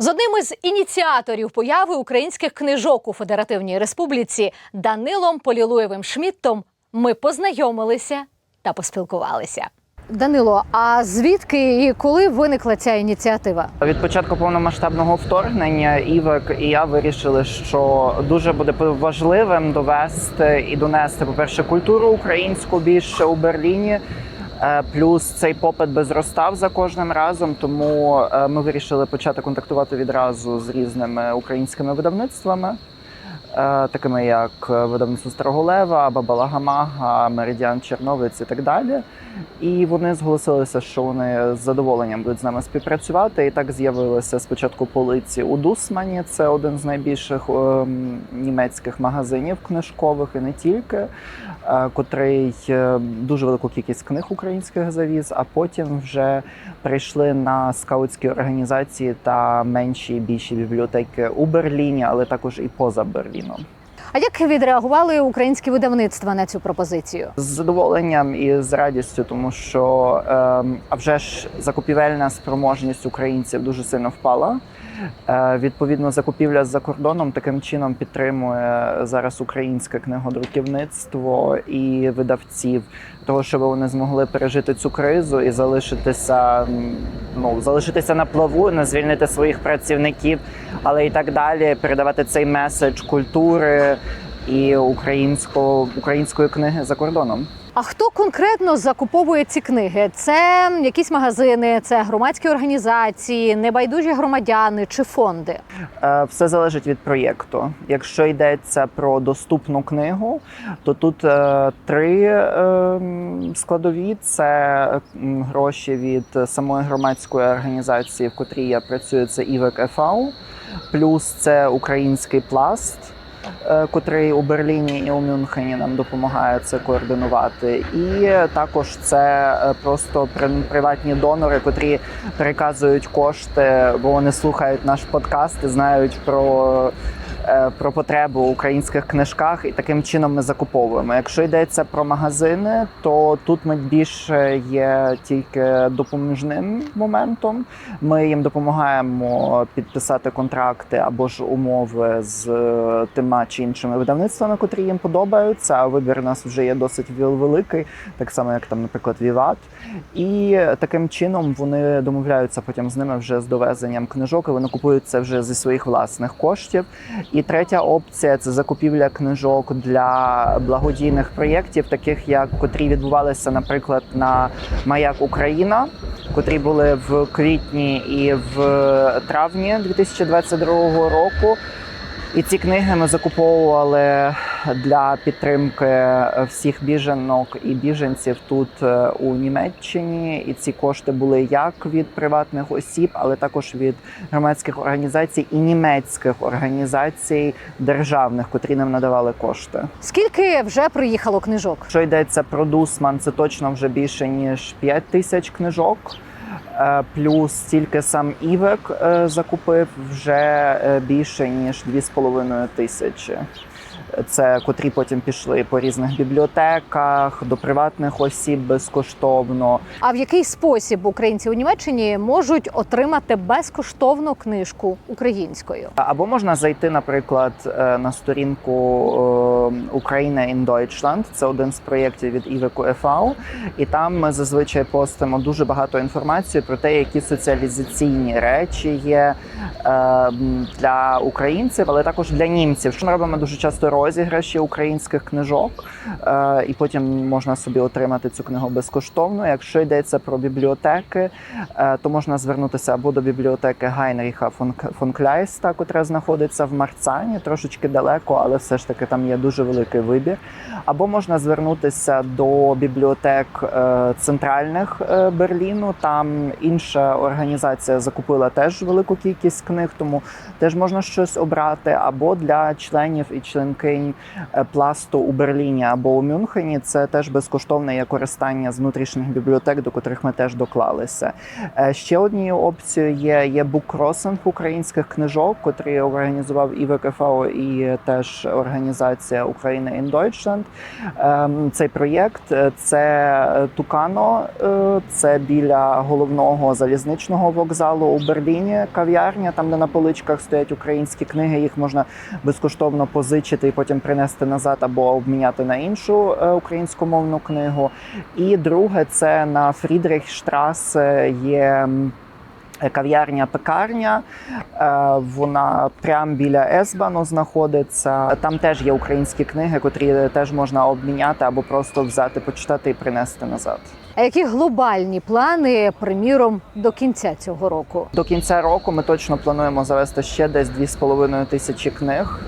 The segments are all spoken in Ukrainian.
З одним із ініціаторів появи українських книжок у Федеративній Республіці Данилом Полілуєвим Шмідтом ми познайомилися та поспілкувалися. Данило, а звідки і коли виникла ця ініціатива? Від початку повномасштабного вторгнення Івек і я вирішили, що дуже буде важливим довести і донести, по-перше, культуру українську більше у Берліні. Е, Плюс цей попит би зростав за кожним разом, тому е, ми вирішили почати контактувати відразу з різними українськими видавництвами, такими як видавництво Старого Лева, Бабалагамага, Меридіан Черновець і так далі. І вони зголосилися, що вони з задоволенням будуть з нами співпрацювати. І так з'явилися спочатку полиці у Дусмані. Це один з найбільших ем, німецьких магазинів книжкових і не тільки, е, котрий е, дуже велику кількість книг українських завіз. А потім вже прийшли на скаутські організації та менші більші бібліотеки у Берліні, але також і поза Берліном. А як відреагували українські видавництва на цю пропозицію? З задоволенням і з радістю, тому що ем, а вже ж закупівельна спроможність українців дуже сильно впала. Е, відповідно, закупівля за кордоном таким чином підтримує зараз українське книгодруківництво і видавців, того, щоб вони змогли пережити цю кризу і залишитися ну залишитися на плаву, не звільнити своїх працівників, але і так далі, передавати цей меседж культури і українського української книги за кордоном. А хто конкретно закуповує ці книги? Це якісь магазини, це громадські організації, небайдужі громадяни чи фонди? Е, Все залежить від проєкту. Якщо йдеться про доступну книгу, то тут е, три е, складові: це гроші від самої громадської організації, в котрій я працюю, це ІВЕК ФАУ, плюс це український пласт. Е, Котрий у Берліні і у Мюнхені нам допомагає це координувати, і також це е, просто приватні донори, котрі переказують кошти, бо вони слухають наш подкаст і знають про, про потребу у українських книжках, і таким чином ми закуповуємо. Якщо йдеться про магазини, то тут ми більше є тільки допоміжним моментом. Ми їм допомагаємо підписати контракти або ж умови з е, тима чи іншими видавництвами, котрі їм подобаються. А вибір у нас вже є досить вел- великий, так само як там, наприклад, Віват. І таким чином вони домовляються потім з ними вже з довезенням книжок. і Вони купують це вже зі своїх власних коштів. І третя опція це закупівля книжок для благодійних проєктів, таких як котрі відбувалися, наприклад, на Маяк Україна, котрі були в квітні і в травні 2022 року. І ці книги ми закуповували для підтримки всіх біженок і біженців тут е, у Німеччині. І ці кошти були як від приватних осіб, але також від громадських організацій і німецьких організацій державних, котрі нам надавали кошти. Скільки вже приїхало книжок? Що йдеться про Дусман, це точно вже більше ніж 5 тисяч книжок. Е, Плюс тільки сам Івек е, закупив вже е, більше ніж 2,5 тисячі. Це котрі потім пішли по різних бібліотеках, до приватних осіб безкоштовно. А в який спосіб українці у Німеччині можуть отримати безкоштовну книжку українською? Або можна зайти, наприклад, е, на сторінку е, Україна in Deutschland. Це один з проєктів від Івеку ЕФАУ. І там ми зазвичай постимо дуже багато інформації про те, які соціалізаційні речі є е, для українців, але також для німців. Що ми робимо дуже часто розіграші українських книжок, е, і потім можна собі отримати цю книгу безкоштовно. Якщо йдеться про бібліотеки, е, то можна звернутися або до бібліотеки Гайнріха фон, Кляйста, котра знаходиться в Марцані, трошечки далеко, але все ж таки там є дуже великий вибір. Або можна звернутися до бібліотек е, центральних Берліну. Там інша організація закупила теж велику кількість книг, тому теж можна щось обрати. Або для членів і членкинь е, пласту у Берліні або у Мюнхені. Це теж безкоштовне є користання з внутрішніх бібліотек, до котрих ми теж доклалися. Е, Ще однією опцією є, є буккросинг українських книжок, котрий організував і ВКФО, і теж організація Україна in Deutschland. Ем, Цей проєкт е, це Тукано, це біля головного залізничного вокзалу у Берліні, кав'ярня. там де на поличках стоять українські книги. Їх можна безкоштовно позичити і потім принести назад або обміняти на іншу е, українськомовну книгу. І друге, це на Фрідрихштрасе є. Кав'ярня-пекарня, Е, вона прямо біля Есбану знаходиться. Там теж є українські книги, котрі теж можна обміняти або просто взяти, почитати і принести назад. А які глобальні плани, приміром, до кінця цього року? До кінця року ми точно плануємо завести ще десь 2,5 тисячі книг.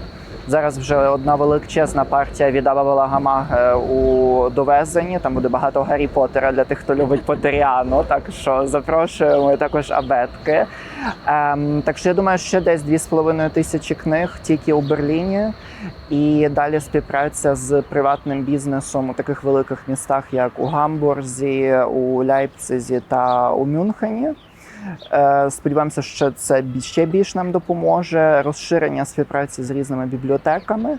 Зараз вже одна величезна партія від Авалагама е, у довезенні. Там буде багато Гаррі Поттера для тих, хто любить Поттеріано. Так що запрошуємо також абетки. Ем, так що я думаю, ще десь 2,5 тисячі книг тільки у Берліні. І далі співпраця з приватним бізнесом у таких великих містах, як у Гамбурзі, у Ляйпцизі та у Мюнхені. Е, Сподіваємося, що це ще більш нам допоможе. Розширення співпраці з різними бібліотеками.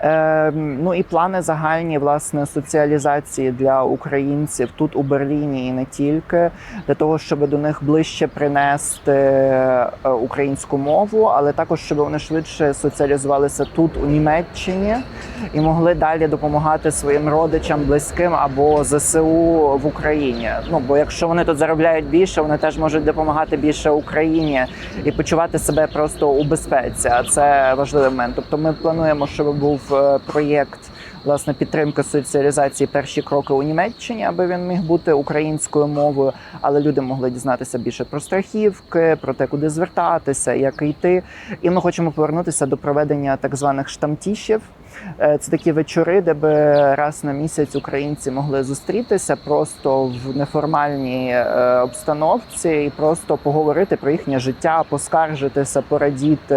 Е, Ну і плани загальні власне соціалізації для українців тут у Берліні і не тільки для того, щоб до них ближче принести е, українську мову, але також щоб вони швидше соціалізувалися тут у Німеччині і могли далі допомагати своїм родичам, близьким або ЗСУ в Україні. Ну бо якщо вони тут заробляють більше, вони теж можуть допомагати більше Україні і почувати себе просто у безпеці. А це важливий момент. Тобто, ми плануємо, щоб був е, проєкт. Власне, підтримки соціалізації перші кроки у Німеччині, аби він міг бути українською мовою, але люди могли дізнатися більше про страхівки, про те, куди звертатися, як йти. І ми хочемо повернутися до проведення так званих штамтішів. Е, Це такі вечори, де би раз на місяць українці могли зустрітися просто в неформальній е, обстановці і просто поговорити про їхнє життя, поскаржитися, порадіти